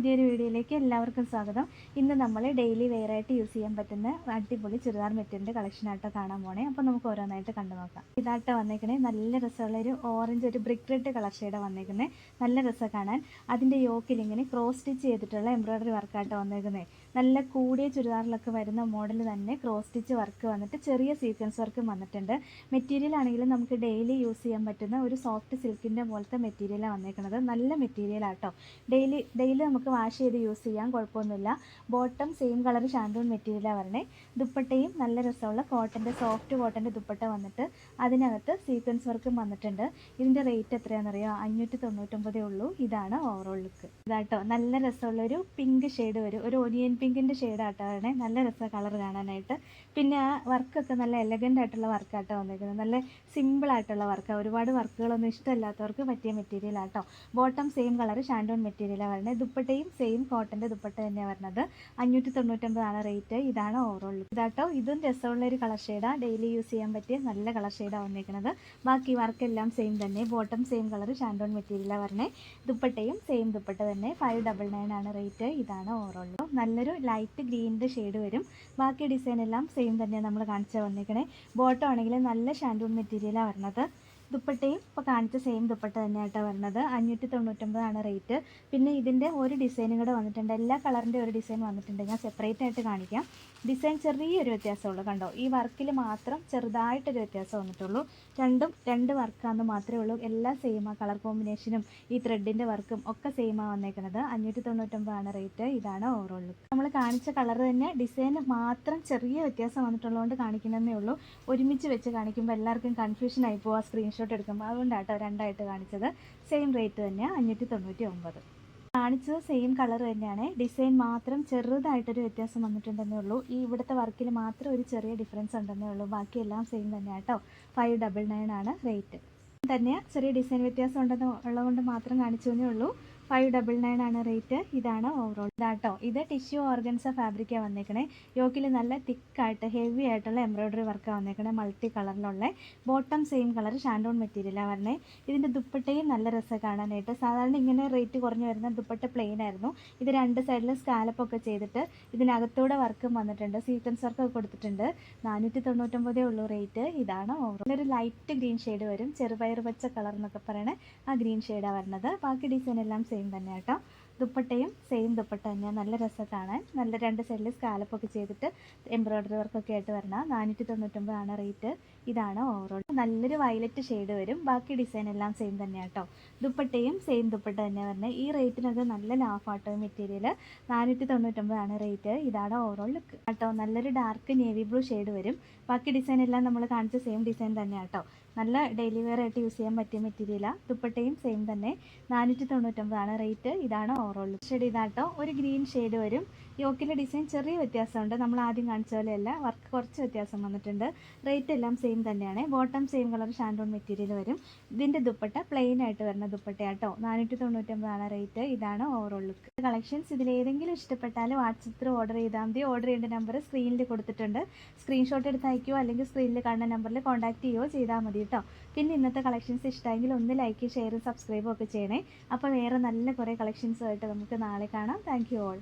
പുതിയൊരു വീഡിയോയിലേക്ക് എല്ലാവർക്കും സ്വാഗതം. ഇന്ന് നമ്മൾ ഡെയിലി വെയർ ആയിട്ട് യൂസ് ചെയ്യാൻ പറ്റുന്ന അടിപൊളി ചുരിദാർ കളക്ഷൻ ആട്ടോ കാണാൻ പോണേ. അപ്പോൾ നമുക്ക് ഓരോന്നായിട്ട് കണ്ടു നോക്കാം. ഇതാട്ടോ വന്നേക്കണേ. നല്ല രസമുള്ള ഒരു ഓറഞ്ച് ഒരു ബ്രിക്ക് റെഡ് കളർ ഷെയ്ഡ് വന്നേക്കുന്നത് നല്ല രസം കാണാൻ. അതിന്റെ യോക്കിൽ ഇങ്ങനെ ക്രോസ് സ്റ്റിച്ച് ചെയ്തിട്ടുള്ള എംബ്രോയ്ഡറി വർക്കാട്ടോ വന്നേക്കുന്നത് നല്ല കൂടിയ ചുരിദാറിലൊക്കെ വരുന്ന മോഡൽ തന്നെ ക്രോസ് സ്റ്റിച്ച് വർക്ക് വന്നിട്ട് ചെറിയ സീക്വൻസ് വർക്കും വന്നിട്ടുണ്ട്. മെറ്റീരിയൽ ആണെങ്കിലും നമുക്ക് ഡെയിലി യൂസ് ചെയ്യാൻ പറ്റുന്ന ഒരു സോഫ്റ്റ് സിൽക്കിന്റെ പോലത്തെ മെറ്റീരിയലാണ് വന്നേക്കുന്നത് നല്ല മെറ്റീരിയൽ ആട്ടോ. ഡെയിലി ഡെയിലി നമുക്ക് വാഷ് ചെയ്ത് യൂസ് ചെയ്യാം കുഴപ്പമൊന്നുമില്ല. ബോട്ടം സെയിം കളർ ഷാൻഡൂൺ മെറ്റീരിയലാണ് വരണേ. ദുപ്പട്ടയും നല്ല രസമുള്ള കോട്ടന്റെ സോഫ്റ്റ് കോട്ടന്റെ ദുപ്പട്ട വന്നിട്ട് അതിനകത്ത് സീക്വൻസ് വർക്കും വന്നിട്ടുണ്ട്. ഇതിന്റെ റേറ്റ് എത്രയാണെന്നറിയോ? അഞ്ഞൂറ്റി തൊണ്ണൂറ്റൊമ്പതേ ഉള്ളൂ. ഇതാണ് ഓവറോൾ ലുക്ക് ഇതാട്ടോ. നല്ല രസമുള്ള ഒരു പിങ്ക് ഷെയ്ഡ് വരും. ഒരു ഒനിയൻ പിങ്കിന്റെ ഷെയ്ഡാട്ടോ വരണേ. നല്ല രസം കളർ കാണാനായിട്ട്. പിന്നെ ആ വർക്കൊക്കെ നല്ല എലഗന്റ് ആയിട്ടുള്ള വർക്കാട്ടോ വന്നിരിക്കുന്നത് നല്ല സിമ്പിൾ ആയിട്ടുള്ള വർക്കാണ് ഒരുപാട് വർക്കുകളൊന്നും ഇഷ്ടമല്ലാത്തവർക്ക് പറ്റിയ മെറ്റീരിയൽ ആട്ടോ. ബോട്ടം സെയിം കളർ ഷാൻഡോൺ മെറ്റീരിയലാണ് വരണേ. ദുപ്പട്ടയും സെയിം കോട്ടന്റെ ദുപ്പട്ട തന്നെയാണ് വരുന്നത്. അഞ്ഞൂറ്റി തൊണ്ണൂറ്റൊമ്പതാണ് റേറ്റ്. ഇതാണ് ഓവറോൾ ഇതാട്ടോ ഇതും രസമുള്ള ഒരു കളർ ഷെയ്ഡാണ് ഡെയിലി യൂസ് ചെയ്യാൻ പറ്റിയ നല്ല കളർ ഷെയ്ഡാണ് വന്നിരിക്കുന്നത് ബാക്കി വർക്കെല്ലാം സെയിം തന്നെ. ബോട്ടം സെയിം കളർ ഷാൻഡോൺ മെറ്റീരിയലാണ് വരണേ. ദുപ്പട്ടയും സെയിം ദുപ്പട്ട തന്നെ. ഫൈവ് ഡബിൾ നയൻ ആണ് റേറ്റ് ഇതാണ് ഓവറോൾ നല്ലൊരു ലൈറ്റ് ഗ്രീനിന്റെ ഷെയ്ഡ് വരും. ബാക്കി ഡിസൈൻ എല്ലാം സെയിം തന്നെയാണ് നമ്മൾ കാണിച്ചാൽ വന്നിരിക്കണേ ബോട്ടം ആണെങ്കിൽ നല്ല ഷാൻഡൂൺ മെറ്റീരിയലാണ് വരുന്നത് ദുപ്പട്ടയും ഇപ്പോൾ കാണിച്ച സെയിം ദുപ്പട്ട തന്നെയായിട്ടാണ് വരുന്നത്. അഞ്ഞൂറ്റി തൊണ്ണൂറ്റൊമ്പതാണ് റേറ്റ് പിന്നെ ഇതിന്റെ ഒരു ഡിസൈനും കൂടെ വന്നിട്ടുണ്ട്. എല്ലാ കളറിന്റെ ഒരു ഡിസൈൻ വന്നിട്ടുണ്ട്. ഞാൻ സെപ്പറേറ്റ് ആയിട്ട് കാണിക്കാം. ഡിസൈൻ ചെറിയൊരു വ്യത്യാസമുള്ളൂ. കണ്ടോ? ഈ വർക്കിൽ മാത്രം ചെറുതായിട്ടൊരു വ്യത്യാസം വന്നിട്ടുള്ളൂ. രണ്ടും രണ്ട് വർക്കാന്ന് മാത്രമേ ഉള്ളൂ. എല്ലാം സെയിമാണ് കളർ കോമ്പിനേഷനും ഈ ത്രെഡിന്റെ വർക്കും ഒക്കെ സെയിമാണ് വന്നേക്കുന്നത്. അഞ്ഞൂറ്റി തൊണ്ണൂറ്റൊമ്പതാണ് റേറ്റ് ഇതാണ് ഓവറോൾ നമ്മൾ കാണിച്ച കളർ തന്നെ ഡിസൈൻ മാത്രം ചെറിയ വ്യത്യാസം വന്നിട്ടുള്ളതുകൊണ്ട് കാണിക്കുന്നതേ ഉള്ളൂ. ഒരുമിച്ച് വെച്ച് കാണിക്കുമ്പോൾ എല്ലാവർക്കും കൺഫ്യൂഷൻ ആയി പോവാ സ്ക്രീൻഷോട്ട് എടുക്കുമ്പോൾ അതുകൊണ്ടാട്ടോ രണ്ടായിട്ട് കാണിച്ചത്. സെയിം റേറ്റ് തന്നെയാണ് അഞ്ഞൂറ്റി തൊണ്ണൂറ്റി ഒമ്പത് കാണിച്ചത് സെയിം കളർ തന്നെയാണ്. ഡിസൈൻ മാത്രം ചെറുതായിട്ടൊരു വ്യത്യാസം വന്നിട്ടുണ്ടെന്നേ ഉള്ളൂ. ഈ ഇവിടുത്തെ വർക്കിൽ മാത്രം ഒരു ചെറിയ ഡിഫറൻസ് ഉണ്ടെന്നേ ഉള്ളൂ. ബാക്കിയെല്ലാം സെയിം തന്നെയാണ് കേട്ടോ ഫൈവ് ഡബിൾ നയൻ ആണ് റേറ്റ് തന്നെ ചെറിയ ഡിസൈൻ വ്യത്യാസം ഉണ്ടെന്ന് ഉള്ളതുകൊണ്ട് മാത്രം കാണിച്ചു എന്നേ ഉള്ളൂ. ഫൈവ് ഡബിൾ നയൻ ആണ് റേറ്റ് ഇതാണ് ഓവറോൾ ഇതാട്ടോ. ഇത് ടിഷ്യൂ ഓർഗൻസ ഫാബ്രിക്കാണ് വന്നേക്കണേ. യോക്കിൽ നല്ല തിക്കായിട്ട് ഹെവി ആയിട്ടുള്ള എംബ്രോയ്ഡറി വർക്കാണ് വന്നേക്കണേ. മൾട്ടി കളറിലുള്ള ബോട്ടം സെയിം കളർ ഷാൻഡോൺ മെറ്റീരിയലാണ് വരണേ. ഇതിന്റെ ദുപ്പട്ടയും നല്ല രസം കാണാനായിട്ട്. സാധാരണ ഇങ്ങനെ റേറ്റ് കുറഞ്ഞു വരുന്ന ദുപ്പട്ട പ്ലെയിൻ ആയിരുന്നു. ഇത് രണ്ട് സൈഡിലും സ്കാലപ്പ് ഒക്കെ ചെയ്തിട്ട് ഇതിനകത്തൂടെ വർക്കും വന്നിട്ടുണ്ട്. സീക്വൻസ് വർക്ക് ഒക്കെ കൊടുത്തിട്ടുണ്ട്. നാനൂറ്റി തൊണ്ണൂറ്റൊമ്പതേ ഉള്ളൂ റേറ്റ് ഇതാണ് ഓവറോൾ ഇതൊരു ലൈറ്റ് ഗ്രീൻ ഷെയ്ഡ് വരും. ചെറുപയർ പച്ച കളർ എന്നൊക്കെ പറയണേ. ആ ഗ്രീൻ ഷെയ്ഡാണ് വരുന്നത് ബാക്കി ഡിസൈൻ എല്ലാം സെയിം തന്നെ കേട്ടോ. ദുപ്പട്ടയും സെയിം ദുപ്പട്ട തന്നെയാണ് നല്ല രസം കാണാൻ. നല്ല രണ്ട് സൈഡിൽ സ്കാലപ്പൊക്കെ ചെയ്തിട്ട് എംബ്രോയിഡറി വർക്കൊക്കെ ആയിട്ട് വരണം. നാനൂറ്റി തൊണ്ണൂറ്റൊമ്പതാണ് റേറ്റ് ഇതാണ് ഓവറോൾ നല്ലൊരു വയലറ്റ് ഷെയ്ഡ് വരും. ബാക്കി ഡിസൈൻ എല്ലാം സെയിം തന്നെയാണ് കേട്ടോ. ദുപ്പട്ടയും സെയിം ദുപ്പട്ട തന്നെ വരുന്നത് ഈ റേറ്റിനൊക്കെ നല്ല ലാഫാട്ടോ മെറ്റീരിയൽ നാനൂറ്റി തൊണ്ണൂറ്റൊമ്പതാണ് റേറ്റ് ഇതാണ് ഓവറോൾ ലുക്ക് കേട്ടോ. നല്ലൊരു ഡാർക്ക് നേവി ബ്ലൂ ഷെയ്ഡ് വരും. ബാക്കി ഡിസൈൻ എല്ലാം നമ്മൾ കാണിച്ച സെയിം ഡിസൈൻ തന്നെയാണ് കേട്ടോ. നല്ല ഡെയിലി വെയർ ആയിട്ട് യൂസ് ചെയ്യാൻ പറ്റിയ മെറ്റീരിയലാണ് ദുപ്പട്ടയും സെയിം തന്നെ. നാനൂറ്റി തൊണ്ണൂറ്റൊമ്പതാണ് റേറ്റ് ഇതാണ് ഓവറോൾ ഷെയ്ഡ് ഇതാട്ടോ. ഒരു ഗ്രീൻ ഷെയ്ഡ് വരും. യോക്കിലെ ഡിസൈൻ ചെറിയ വ്യത്യാസമുണ്ട്. നമ്മൾ ആദ്യം കാണിച്ച പോലെയല്ല വർക്ക് കുറച്ച് വ്യത്യാസം വന്നിട്ടുണ്ട്. റേറ്റ് എല്ലാം സെയിം തന്നെയാണ്. ബോട്ടം സെയിം കളർ ഷാൻഡോൺ മെറ്റീരിയൽ വരും. ഇതിന്റെ ദുപ്പട്ട പ്ലെയിൻ ആയിട്ട് വരുന്ന ദുപ്പട്ടയാട്ടോ. നാനൂറ്റി തൊണ്ണൂറ്റൊമ്പതാണ് റേറ്റ് ഇതാണ് ഓവറോൾ ലുക്ക് കളക്ഷൻസ് ഇതിലേതെങ്കിലും ഇഷ്ടപ്പെട്ടാൽ ത്രൂ ഓർഡർ ചെയ്താൽ മതി. ഓർഡർ ചെയ്യേണ്ട നമ്പർ സ്ക്രീനിൽ കൊടുത്തിട്ടുണ്ട്. സ്ക്രീൻഷോട്ട് എടുത്ത് അയക്കുകയോ അല്ലെങ്കിൽ സ്ക്രീനിൽ കാണുന്ന നമ്പറിൽ കോൺടാക്ട് ചെയ്യുകയോ ചെയ്താൽ മതി കേട്ടോ പിന്നെ ഇന്നത്തെ കളക്ഷൻസ് ഇഷ്ടമെങ്കിൽ ഒന്ന് ലൈക്ക് ഷെയർ സബ്സ്ക്രൈബും ഒക്കെ ചെയ്യണേ. അപ്പോൾ വേറെ നല്ല കുറേ കളക്ഷൻസ് ആയിട്ട് നമുക്ക് നാളെ കാണാം. Thank you all